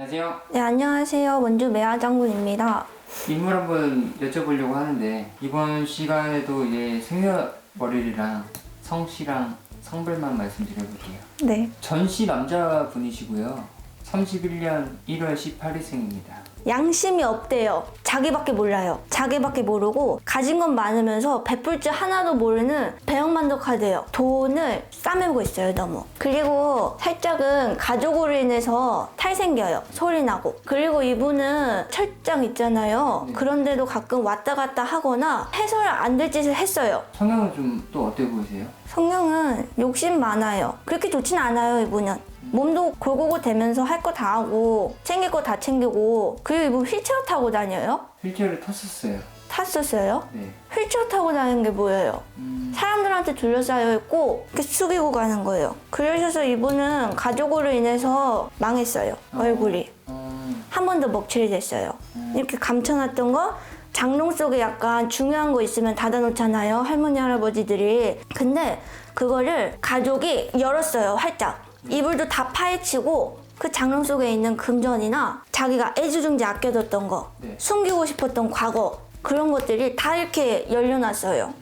안녕하세요. 네, 안녕하세요. 원주 매화 장군입니다. 인물 한번 여쭤보려고 하는데 이번 시간에도 이제 생년월일이랑 성씨랑 성별만 말씀드려볼게요. 네. 전씨 남자분이시고요. 31년 1월 18일생입니다. 양심이 없대요. 자기밖에 몰라요. 자기밖에 모르고 가진 건 많으면서 베풀 줄 하나도 모르는 배영만덕하대요. 돈을 싸매고 있어요, 너무. 그리고 살짝은 가족으로 인해서 탈 생겨요. 소리 나고. 그리고 이분은 철장 있잖아요. 네. 그런데도 가끔 왔다 갔다 하거나 해설 안 될 짓을 했어요. 성향은 좀 또 어때 보이세요? 성향은 욕심 많아요. 그렇게 좋진 않아요, 이분은. 몸도 골고루 되면서 할 거 다 하고, 챙길 거 다 챙기고, 그리고 이분 휠체어 타고 다녀요? 휠체어를 탔었어요. 탔었어요? 네. 휠체어 타고 다니는 게 뭐예요? 음, 사람들한테 둘러싸여 있고, 이렇게 숙이고 가는 거예요. 그러셔서 이분은 가족으로 인해서 망했어요, 얼굴이. 음, 한번 더 먹칠이 됐어요. 이렇게 감춰놨던 거 장롱 속에 약간 중요한 거 있으면 닫아놓잖아요. 할머니 할아버지들이. 근데 그거를 가족이 열었어요. 활짝. 이불도 다 파헤치고 그 장롱 속에 있는 금전이나 자기가 애지중지 아껴뒀던 거, 네. 숨기고 싶었던 과거 그런 것들이 다 이렇게 열려놨어요.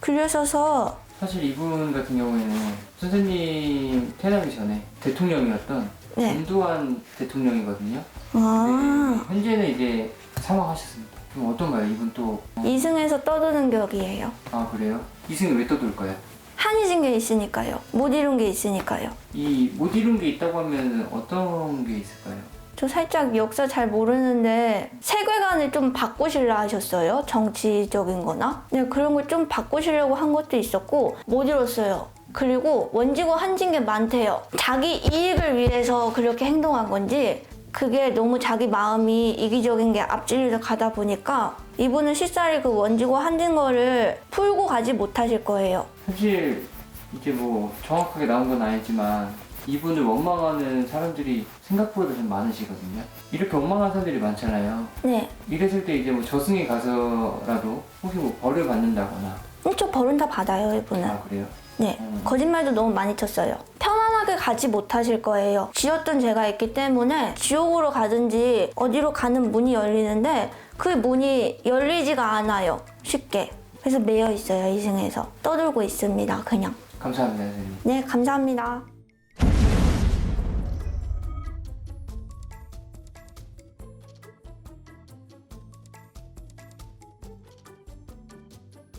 그러셔서 사실 이분 같은 경우에는 선생님 태어나기 전에 대통령이었던 네. 전두환 대통령이거든요. 아 네, 현재는 이제 사망하셨습니다. 그럼 어떤가요? 이분 또 어, 이승에서 떠도는 격이에요. 아 그래요? 이승이 왜 떠돌까요? 한이 진 게 있으니까요. 못 이룬 게 있으니까요. 이 못 이룬 게 있다고 하면 어떤 게 있을까요? 저 살짝 역사 잘 모르는데 세계관을 좀 바꾸실라 하셨어요. 정치적인 거나. 네, 그런 걸 좀 바꾸시려고 한 것도 있었고 못 이뤘어요. 그리고 원지고 한진 게 많대요. 자기 이익을 위해서 그렇게 행동한 건지 그게 너무 자기 마음이 이기적인 게 앞질러 가다 보니까 이분은 실살이 그 원지고 한진 거를 풀고 가지 못하실 거예요. 사실 이게 뭐 정확하게 나온 건 아니지만 이분을 원망하는 사람들이 생각보다 좀 많으시거든요. 이렇게 원망하는 사람들이 많잖아요. 네. 이랬을 때 이제 뭐 저승에 가서라도 혹시 뭐 벌을 받는다거나 엄청 벌은 다 받아요, 이분은. 아 그래요? 네, 음. 거짓말도 너무 많이 쳤어요. 편 안하게 가지 못하실 거예요. 지었던 죄가 있기 때문에 지옥으로 가든지 어디로 가는 문이 열리는데 그 문이 열리지가 않아요. 쉽게. 그래서 매여 있어요, 이승에서. 떠들고 있습니다, 그냥. 감사합니다 선생님. 네, 감사합니다.